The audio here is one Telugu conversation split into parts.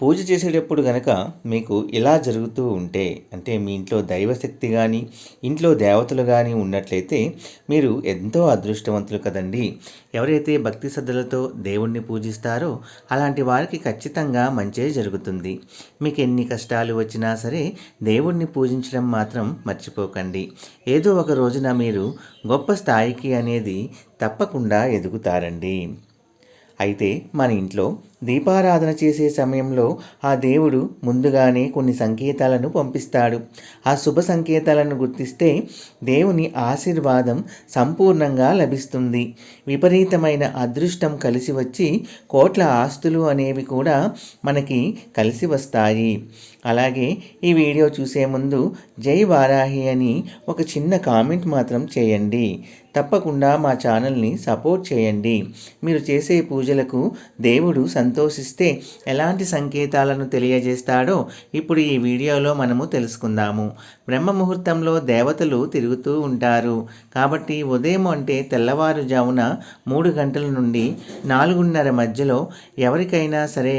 పూజ చేసేటప్పుడు గనక మీకు ఇలా జరుగుతూ ఉంటే అంటే మీ ఇంట్లో దైవశక్తి కానీ ఇంట్లో దేవతలు కానీ ఉన్నట్లయితే మీరు ఎంతో అదృష్టవంతులు కదండి. ఎవరైతే భక్తి శ్రద్ధలతో దేవుణ్ణి పూజిస్తారో అలాంటి వారికి ఖచ్చితంగా మంచే జరుగుతుంది. మీకు ఎన్ని కష్టాలు వచ్చినా సరే దేవుణ్ణి పూజించడం మాత్రం మర్చిపోకండి. ఏదో ఒక రోజున మీరు గొప్ప స్థాయికి అనేది తప్పకుండా ఎదుగుతారండి. అయితే మన ఇంట్లో దీపారాధన చేసే సమయంలో ఆ దేవుడు ముందుగానే కొన్ని సంకేతాలను పంపిస్తాడు. ఆ శుభ సంకేతాలను గుర్తిస్తే దేవుని ఆశీర్వాదం సంపూర్ణంగా లభిస్తుంది. విపరీతమైన అదృష్టం కలిసి వచ్చి కోట్ల ఆస్తులు అనేవి కూడా మనకి కలిసి వస్తాయి. అలాగే ఈ వీడియో చూసే ముందు జై వారాహి అని ఒక చిన్న కామెంట్ మాత్రం చేయండి. తప్పకుండా మా ఛానల్ని సపోర్ట్ చేయండి. మీరు చేసే పూజలకు దేవుడు సంతోషిస్తే ఎలాంటి సంకేతాలను తెలియజేస్తాడో ఇప్పుడు ఈ వీడియోలో మనము తెలుసుకుందాము. బ్రహ్మ ముహూర్తంలో దేవతలు తిరుగుతూ ఉంటారు. కాబట్టి ఉదయం అంటే తెల్లవారుజామున మూడు గంటల నుండి నాలుగున్నర మధ్యలో ఎవరికైనా సరే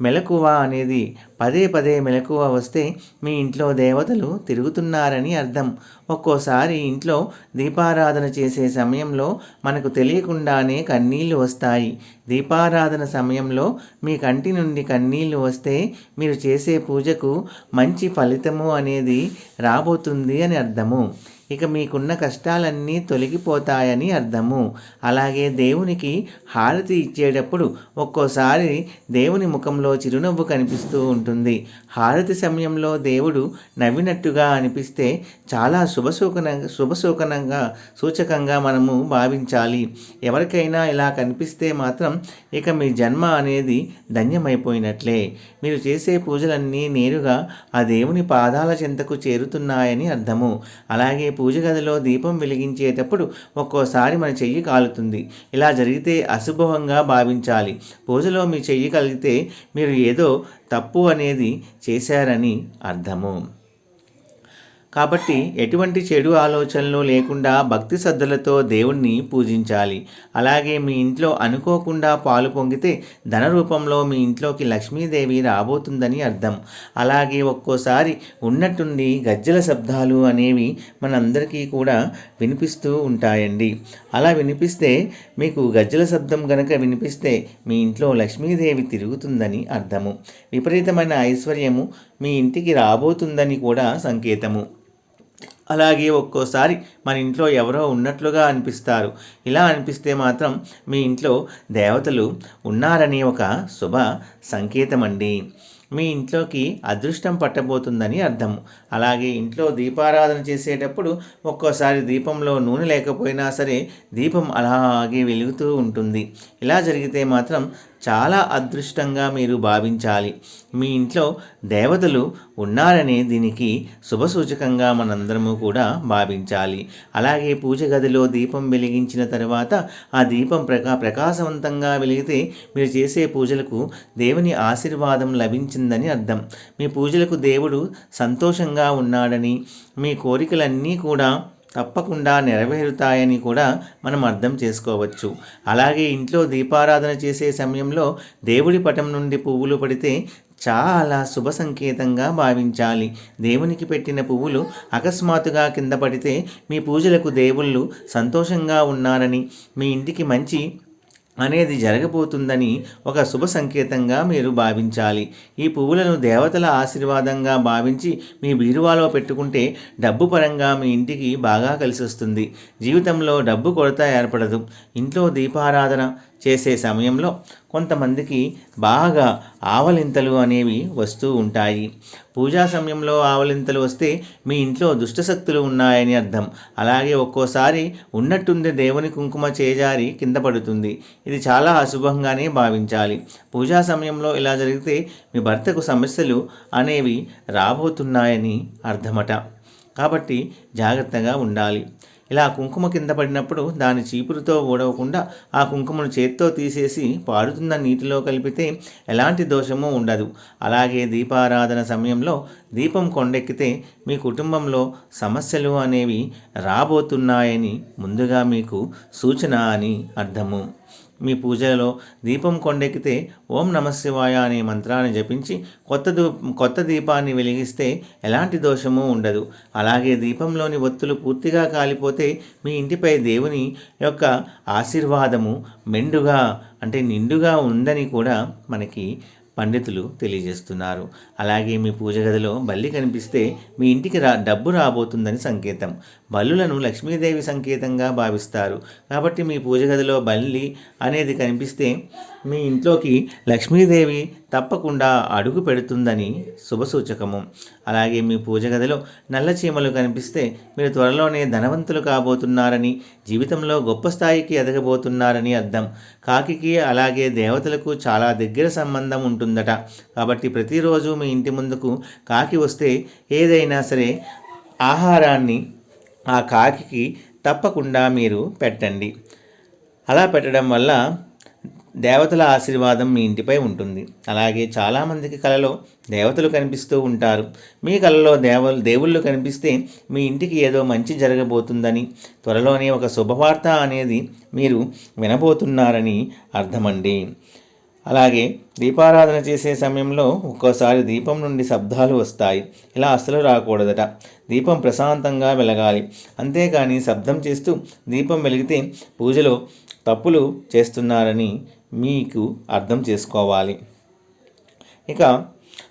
మెలకువ అనేది పదే పదే మెలకువ వస్తే మీ ఇంట్లో దేవతలు తిరుగుతున్నారని అర్థం. ఒక్కోసారి ఇంట్లో దీపారాధన చేసే సమయంలో మనకు తెలియకుండానే కన్నీళ్ళు వస్తాయి. దీపారాధన సమయంలో మీ కంటి నుండి కన్నీళ్ళు వస్తే మీరు చేసే పూజకు మంచి ఫలితము అనేది రాబోతుంది అని అర్థము. ఇక మీకున్న కష్టాలన్నీ తొలగిపోతాయని అర్థము. అలాగే దేవునికి హారతి ఇచ్చేటప్పుడు ఒక్కోసారి దేవుని ముఖంలో చిరునవ్వు కనిపిస్తూ ఉంటుంది. హారతి సమయంలో దేవుడు నవ్వినట్టుగా అనిపిస్తే చాలా శుభసూకన శుభసూకనంగా సూచకంగా మనము భావించాలి. ఎవరికైనా ఇలా కనిపిస్తే మాత్రం ఇక మీ జన్మ అనేది ధన్యమైపోయినట్లే. మీరు చేసే పూజలన్నీ నేరుగా ఆ దేవుని పాదాల చెంతకు చేరుతున్నాయని అర్థము. అలాగే పూజ గదిలో దీపం వెలిగించేటప్పుడు ఒక్కోసారి మన చెయ్యి కాలుతుంది. ఇలా జరిగితే అశుభవంగా భావించాలి. పూజలో మీ చెయ్యి కలిగితే మీరు ఏదో తప్పు అనేది చేశారని అర్థము. కాబట్టి ఎటువంటి చెడు ఆలోచనలు లేకుండా భక్తి శ్రద్ధలతో దేవుణ్ణి పూజించాలి. అలాగే మీ ఇంట్లో అనుకోకుండా పాలు పొంగితే ధన రూపంలో మీ ఇంట్లోకి లక్ష్మీదేవి రాబోతుందని అర్థం. అలాగే ఒక్కోసారి ఉన్నట్టుండి గజ్జల శబ్దాలు అనేవి మనందరికీ కూడా వినిపిస్తూ ఉంటాయండి. అలా వినిపిస్తే మీకు గజ్జల శబ్దం గనక వినిపిస్తే మీ ఇంట్లో లక్ష్మీదేవి తిరుగుతుందని అర్థము. విపరీతమైన ఐశ్వర్యము మీ ఇంటికి రాబోతుందని కూడా సంకేతము. అలాగే ఒక్కోసారి మన ఇంట్లో ఎవరో ఉన్నట్లుగా అనిపిస్తారు. ఇలా అనిపిస్తే మాత్రం మీ ఇంట్లో దేవతలు ఉన్నారని ఒక శుభ సంకేతం అండి మీ ఇంట్లోకి అదృష్టం పట్టబోతుందని అర్థం. అలాగే ఇంట్లో దీపారాధన చేసేటప్పుడు ఒక్కోసారి దీపంలో నూనె లేకపోయినా సరే దీపం అలాగే వెలుగుతూ ఉంటుంది. ఇలా జరిగితే మాత్రం చాలా అదృష్టంగా మీరు భావించాలి. మీ ఇంట్లో దేవతలు ఉన్నారని దీనికి శుభసూచకంగా మనందరము కూడా భావించాలి. అలాగే పూజ గదిలో దీపం వెలిగించిన తర్వాత ఆ దీపం ప్రకా ప్రకాశవంతంగా వెలిగితే మీరు చేసే పూజలకు దేవుని ఆశీర్వాదం లభించిందని అర్థం. మీ పూజలకు దేవుడు సంతోషంగా ఉన్నాడని మీ కోరికలన్నీ కూడా తప్పకుండా నెరవేరుతాయని కూడా మనం అర్థం చేసుకోవచ్చు. అలాగే ఇంట్లో దీపారాధన చేసే సమయంలో దేవుడి పటం నుండి పువ్వులు పడితే చాలా శుభ సంకేతంగా భావించాలి. దేవునికి పెట్టిన పువ్వులు అకస్మాత్తుగా కింద పడితే మీ పూజలకు దేవుళ్ళు సంతోషంగా ఉన్నారని మీ ఇంటికి మంచి అనేది జరగబోతుందని ఒక శుభ సంకేతంగా మీరు భావించాలి. ఈ పువ్వులను దేవతల ఆశీర్వాదంగా భావించి మీ బీరువాలో పెట్టుకుంటే డబ్బు పరంగా మీ ఇంటికి బాగా కలిసి వస్తుంది జీవితంలో డబ్బు కొరత ఏర్పడదు. ఇంట్లో దీపారాధన చేసే సమయంలో కొంతమందికి బాగా ఆవలింతలు అనేవి వస్తూ ఉంటాయి. పూజా సమయంలో ఆవలింతలు వస్తే మీ ఇంట్లో దుష్టశక్తులు ఉన్నాయని అర్థం. అలాగే ఒక్కోసారి ఉన్నట్టుండి దేవుని కుంకుమ చేజారి కింద పడుతుంది. ఇది చాలా అశుభంగానే భావించాలి. పూజా సమయంలో ఇలా జరిగితే మీ భర్తకు సమస్యలు అనేవి రాబోతున్నాయని అర్థమట. కాబట్టి జాగ్రత్తగా ఉండాలి. ఇలా కుంకుమ కింద పడినప్పుడు దాని చీపురుతో ఊడవకుండా ఆ కుంకుమను చేత్తో తీసేసి పారుతున్న నీటిలో కలిపితే ఎలాంటి దోషము ఉండదు. అలాగే దీపారాధన సమయంలో దీపం కొండెక్కితే మీ కుటుంబంలో సమస్యలు అనేవి రాబోతున్నాయని ముందుగా మీకు సూచన అని అర్థము. మీ పూజలో దీపం కొండెక్కితే ఓం నమశివాయ అనే మంత్రాన్ని జపించి కొత్త దూ కొత్త దీపాన్ని వెలిగిస్తే ఎలాంటి దోషము ఉండదు. అలాగే దీపంలోని ఒత్తులు పూర్తిగా కాలిపోతే మీ ఇంటిపై దేవుని యొక్క ఆశీర్వాదము మెండుగా అంటే నిండుగా ఉందని కూడా మనకి పండితులు తెలియజేస్తున్నారు. అలాగే మీ పూజ గదిలో బల్లి కనిపిస్తే మీ ఇంటికి రా డబ్బు రాబోతుందని సంకేతం. బల్లులను లక్ష్మీదేవి సంకేతంగా భావిస్తారు. కాబట్టి మీ పూజ గదిలో బల్లి అనేది కనిపిస్తే మీ ఇంట్లోకి లక్ష్మీదేవి తప్పకుండా అడుగు పెడుతుందని శుభసూచకము. అలాగే మీ పూజ గదిలో నల్ల చీమలు కనిపిస్తే మీరు త్వరలోనే ధనవంతులు కాబోతున్నారని జీవితంలో గొప్ప స్థాయికి ఎదగబోతున్నారని అర్థం. కాకికి అలాగే దేవతలకు చాలా దగ్గర సంబంధం ఉంటుందట. కాబట్టి ప్రతిరోజు మీ ఇంటి ముందుకు కాకి వస్తే ఏదైనా సరే ఆహారాన్ని ఆ కాకికి తప్పకుండా మీరు పెట్టండి. అలా పెట్టడం వల్ల దేవతల ఆశీర్వాదం మీ ఇంటిపై ఉంటుంది. అలాగే చాలామందికి కలలో దేవతలు కనిపిస్తూ ఉంటారు. మీ కలలో దేవ దేవుళ్ళు కనిపిస్తే మీ ఇంటికి ఏదో మంచి జరగబోతుందని త్వరలోనే ఒక శుభవార్త అనేది మీరు వినబోతున్నారని అర్థమండి. అలాగే దీపారాధన చేసే సమయంలో ఒక్కోసారి దీపం నుండి శబ్దాలు వస్తాయి. ఇలా అస్సలు రాకూడదట. దీపం ప్రశాంతంగా వెలగాలి. అంతేకాని శబ్దం చేస్తూ దీపం వెలిగితే పూజలో తప్పులు చేస్తున్నారని మీకు అర్థం చేసుకోవాలి. ఇక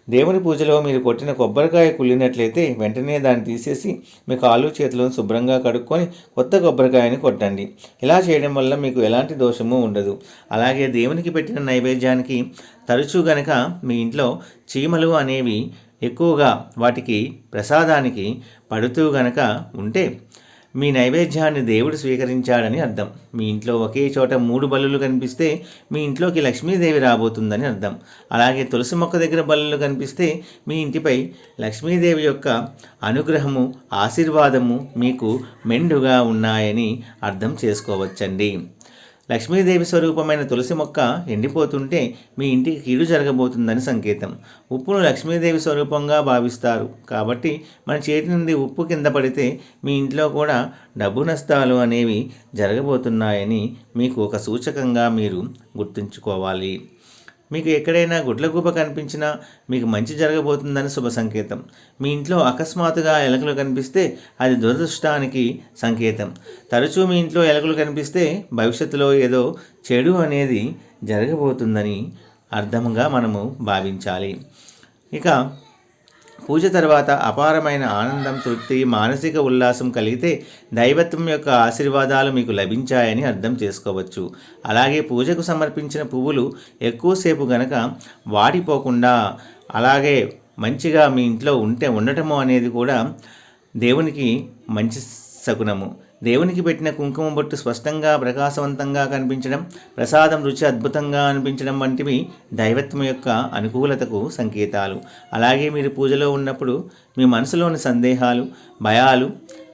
దేవుని పూజలో మీరు కొట్టిన కొబ్బరికాయ కుళ్ళినట్లయితే వెంటనే దాన్ని తీసేసి మీ కాళ్ళు చేతులను శుభ్రంగా కడుక్కొని కొత్త కొబ్బరికాయని కొట్టండి. ఇలా చేయడం వల్ల మీకు ఎలాంటి దోషము ఉండదు. అలాగే దేవునికి పెట్టిన నైవేద్యానికి తరచూ గనక మీ ఇంట్లో చీమలు అనేవి ఎక్కువగా వాటికి ప్రసాదానికి పడుతూ గనక ఉంటే మీ నైవేద్యాన్ని దేవుడు స్వీకరించాడని అర్థం. మీ ఇంట్లో ఒకే చోట మూడు బల్లులు కనిపిస్తే మీ ఇంట్లోకి లక్ష్మీదేవి రాబోతుందని అర్థం. అలాగే తులసి మొక్క దగ్గర బల్లులు కనిపిస్తే మీ ఇంటిపై లక్ష్మీదేవి యొక్క అనుగ్రహము ఆశీర్వాదము మీకు మెండుగా ఉన్నాయని అర్థం చేసుకోవచ్చండి. లక్ష్మీదేవి స్వరూపమైన తులసి మొక్క ఎండిపోతుంటే మీ ఇంటికి కీడు జరగబోతుందని సంకేతం. ఉప్పును లక్ష్మీదేవి స్వరూపంగా భావిస్తారు. కాబట్టి మన చేతి నుండి ఉప్పు కింద పడితే మీ ఇంట్లో కూడా డబ్బు నష్టాలు అనేవి జరగబోతున్నాయని మీకు ఒక సూచకంగా మీరు గుర్తుంచుకోవాలి. మీకు ఎక్కడైనా గుడ్లగూప కనిపించినా మీకు మంచి జరగబోతుందని శుభ సంకేతం. మీ ఇంట్లో అకస్మాత్తుగా ఎలకలు కనిపిస్తే అది దురదృష్టానికి సంకేతం. తరచూ మీ ఇంట్లో ఎలకలు కనిపిస్తే భవిష్యత్తులో ఏదో చెడు అనేది జరగబోతుందని అర్థంగా మనము భావించాలి. ఇక పూజ తర్వాత అపారమైన ఆనందం తృప్తి మానసిక ఉల్లాసం కలిగితే దైవత్వం యొక్క ఆశీర్వాదాలు మీకు లభించాయని అర్థం చేసుకోవచ్చు. అలాగే పూజకు సమర్పించిన పువ్వులు ఎక్కువసేపు గనక వాడిపోకుండా అలాగే మంచిగా మీ ఇంట్లో ఉంటే ఉండటము అనేది కూడా దేవునికి మంచి శకునము దేవునికి పెట్టిన కుంకుమ బొట్టు స్పష్టంగా ప్రకాశవంతంగా కనిపించడం ప్రసాదం రుచి అద్భుతంగా అనిపించడం వంటివి దైవత్వం యొక్క అనుకూలతకు సంకేతాలు. అలాగే మీరు పూజలో ఉన్నప్పుడు మీ మనసులోని సందేహాలు భయాలు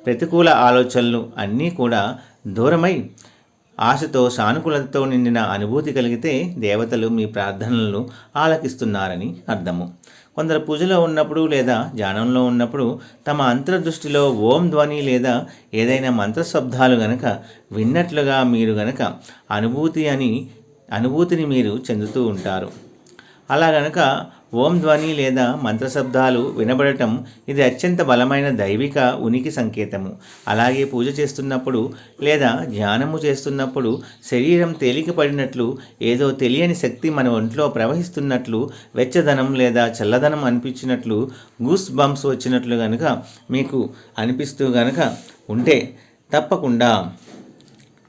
ప్రతికూల ఆలోచనలు అన్నీ కూడా దూరమై ఆశతో సానుకూలతతో నిండిన అనుభూతి కలిగితే దేవతలు మీ ప్రార్థనలను ఆలకిస్తున్నారని అర్థము. కొందరు పూజలో ఉన్నప్పుడు లేదా ధ్యానంలో ఉన్నప్పుడు తమ అంతర్దృష్టిలో ఓం ధ్వని లేదా ఏదైనా మంత్రశబ్దాలు గనక విన్నట్లుగా మీరు గనక అనుభూతి అని అనుభూతిని మీరు చెందుతూ ఉంటారు. అలా గనక ఓం ధ్వని లేదా మంత్రశబ్దాలు వినబడటం ఇది అత్యంత బలమైన దైవిక ఉనికి సంకేతము. అలాగే పూజ చేస్తున్నప్పుడు లేదా ధ్యానము చేస్తున్నప్పుడు శరీరం తేలికపడినట్లు ఏదో తెలియని శక్తి మన ఒంట్లో ప్రవహిస్తున్నట్లు వెచ్చదనం లేదా చల్లదనం అనిపించినట్లు గూస్ బంప్స్ వచ్చినట్లు గనుక మీకు అనిపిస్తూ గనుక ఉంటే తప్పకుండా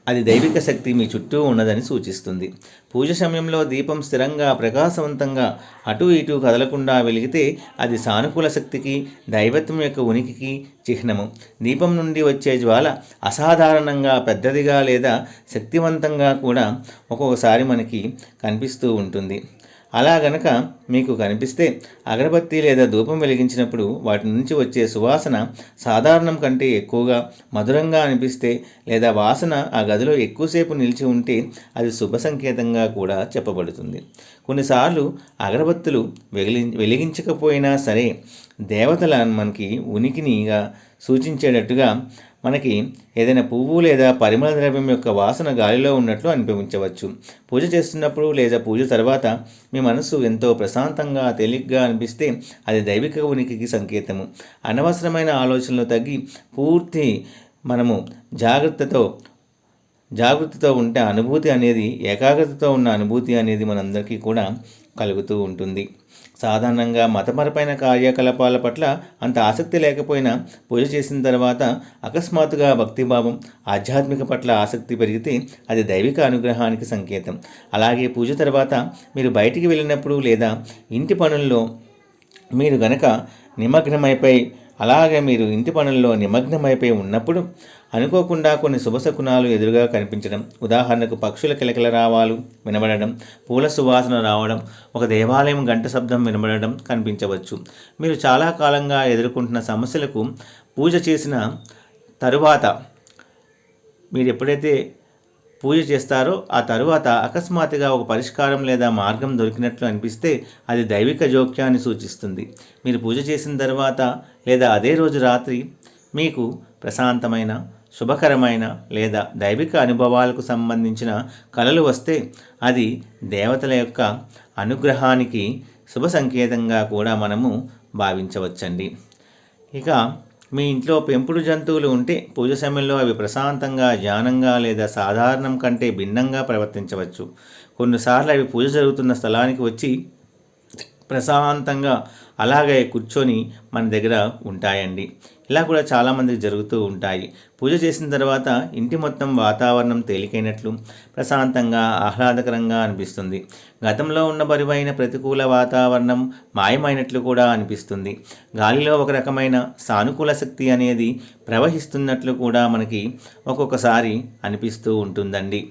అది దైవిక శక్తి మీ చుట్టూ ఉన్నదని సూచిస్తుంది. పూజ సమయంలో దీపం స్థిరంగా ప్రకాశవంతంగా అటు ఇటు కదలకుండా వెలిగితే అది సానుకూల శక్తికి దైవత్వం యొక్క ఉనికికి చిహ్నము. దీపం నుండి వచ్చే జ్వాల అసాధారణంగా పెద్దదిగా లేదా శక్తివంతంగా కూడా ఒక్కొక్కసారి మనకి కనిపిస్తూ ఉంటుంది. అలా గనక మీకు కనిపిస్తే అగరబత్తి లేదా ధూపం వెలిగించినప్పుడు వాటి నుంచి వచ్చే సువాసన సాధారణం కంటే ఎక్కువగా మధురంగా అనిపిస్తే లేదా వాసన ఆ గదిలో ఎక్కువసేపు నిలిచి ఉంటే అది శుభ సంకేతంగా కూడా చెప్పబడుతుంది. కొన్నిసార్లు అగరబత్తులు వెలి వెలిగించకపోయినా సరే దేవతల మనకి ఉనికినిగా సూచించేటట్టుగా మనకి ఏదైనా పువ్వు లేదా పరిమళ ద్రవ్యం యొక్క వాసన గాలిలో ఉన్నట్లు అనిపించవచ్చు పూజ చేస్తున్నప్పుడు లేదా పూజ తర్వాత మీ మనసు ఎంతో ప్రశాంతంగా తేలిగ్గా అనిపిస్తే అది దైవిక ఉనికికి సంకేతము. అనవసరమైన ఆలోచనలు తగ్గి పూర్తి మనము జాగ్రత్తతో జాగృతితో ఉంటే అనుభూతి అనేది ఏకాగ్రతతో ఉన్న అనుభూతి అనేది మనందరికీ కూడా కలుగుతూ ఉంటుంది. సాధారణంగా మతపరమైన కార్యకలాపాల పట్ల అంత ఆసక్తి లేకపోయినా పూజ చేసిన తర్వాత అకస్మాత్తుగా భక్తిభావం ఆధ్యాత్మిక పట్ల ఆసక్తి పెరిగితే అది దైవిక అనుగ్రహానికి సంకేతం. అలాగే పూజ తర్వాత మీరు బయటికి వెళ్ళినప్పుడు లేదా ఇంటి పనుల్లో మీరు గనక నిమగ్నమైపోయి అలాగే మీరు ఇంటి పనుల్లో నిమగ్నమైపోయి ఉన్నప్పుడు అనుకోకుండా కొన్ని శుభశకునాలు ఎదురుగా కనిపించడం ఉదాహరణకు పక్షుల కిలకిల రావాలు వినబడడం పూల సువాసన రావడం ఒక దేవాలయం గంట శబ్దం వినబడడం కనిపించవచ్చు. మీరు చాలా కాలంగా ఎదుర్కొంటున్న సమస్యలకు పూజ చేసిన తరువాత మీరు ఎప్పుడైతే పూజ చేస్తారో ఆ తరువాత అకస్మాత్తుగా ఒక పరిష్కారం లేదా మార్గం దొరికినట్లు అనిపిస్తే అది దైవిక జోక్యాన్ని సూచిస్తుంది. మీరు పూజ చేసిన తర్వాత లేదా అదే రోజు రాత్రి మీకు ప్రశాంతమైన శుభకరమైన లేదా దైవిక అనుభవాలకు సంబంధించిన కళలు వస్తే అది దేవతల యొక్క అనుగ్రహానికి శుభ సంకేతంగా కూడా మనము భావించవచ్చండి. ఇక మీ ఇంట్లో పెంపుడు జంతువులు ఉంటే పూజ సమయంలో అవి ప్రశాంతంగా ధ్యానంగా లేదా సాధారణం కంటే భిన్నంగా ప్రవర్తించవచ్చు. కొన్నిసార్లు అవి పూజ జరుగుతున్న స్థలానికి వచ్చి ప్రశాంతంగా అలాగే కూర్చొని మన దగ్గర ఉంటాయండి. ఇలా కూడా చాలామందికి జరుగుతూ ఉంటాయి. పూజ చేసిన తర్వాత ఇంటి మొత్తం వాతావరణం తేలికైనట్లు ప్రశాంతంగా ఆహ్లాదకరంగా అనిపిస్తుంది. గతంలో ఉన్న బరువైన ప్రతికూల వాతావరణం మాయమైనట్లు కూడా అనిపిస్తుంది. గాలిలో ఒక రకమైన సానుకూల శక్తి అనేది ప్రవహిస్తున్నట్లు కూడా మనకి ఒక్కొక్కసారి అనిపిస్తూ ఉంటుందండి.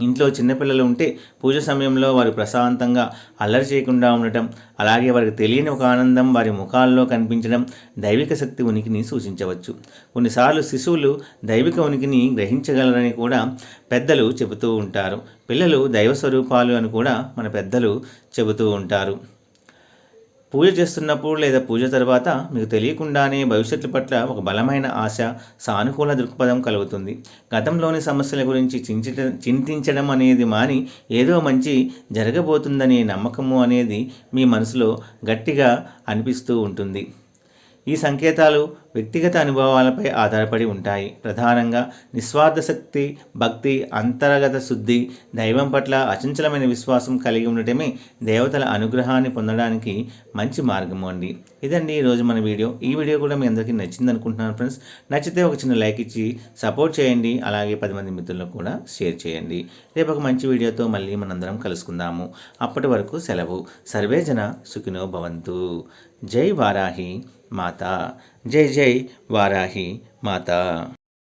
ఇంట్లో చిన్నపిల్లలు ఉంటే పూజ సమయంలో వారు ప్రశాంతంగా అల్లరి చేయకుండా ఉండటం అలాగే వారికి తెలియని ఒక ఆనందం వారి ముఖాల్లో కనిపించడం దైవిక శక్తి ఉనికిని సూచించవచ్చు. కొన్నిసార్లు శిశువులు దైవిక ఉనికిని గ్రహించగలరని కూడా పెద్దలు చెబుతూ ఉంటారు. పిల్లలు దైవ స్వరూపాలు అని కూడా మన పెద్దలు చెబుతూ ఉంటారు. పూజ చేస్తున్నప్పుడు లేదా పూజ తర్వాత మీకు తెలియకుండానే భవిష్యత్తు పట్ల ఒక బలమైన ఆశ సానుకూల దృక్పథం కలుగుతుంది. గతంలోని సమస్యల గురించి చింత చింతించడం అనేది మాని ఏదో మంచి జరగబోతుందనే నమ్మకము అనేది మీ మనసులో గట్టిగా అనిపిస్తూ ఉంటుంది. ఈ సంకేతాలు వ్యక్తిగత అనుభవాలపై ఆధారపడి ఉంటాయి. ప్రధానంగా నిస్వార్థ శక్తి భక్తి అంతర్గత శుద్ధి దైవం పట్ల అచంచలమైన విశ్వాసం కలిగి ఉండటమే దేవతల అనుగ్రహాన్ని పొందడానికి మంచి మార్గము అండి. ఇదండి ఈరోజు మన వీడియో. ఈ వీడియో కూడా మీ అందరికీ నచ్చింది అనుకుంటున్నాను ఫ్రెండ్స్. నచ్చితే ఒక చిన్న లైక్ ఇచ్చి సపోర్ట్ చేయండి. అలాగే పది మంది మిత్రులకు కూడా షేర్ చేయండి. రేపు ఒక మంచి వీడియోతో మళ్ళీ మనందరం కలుసుకుందాము. అప్పటి వరకు సెలవు. సర్వేజన సుఖినో భవంతు. జై వారాహి. మాత జై జై వారాహి మాత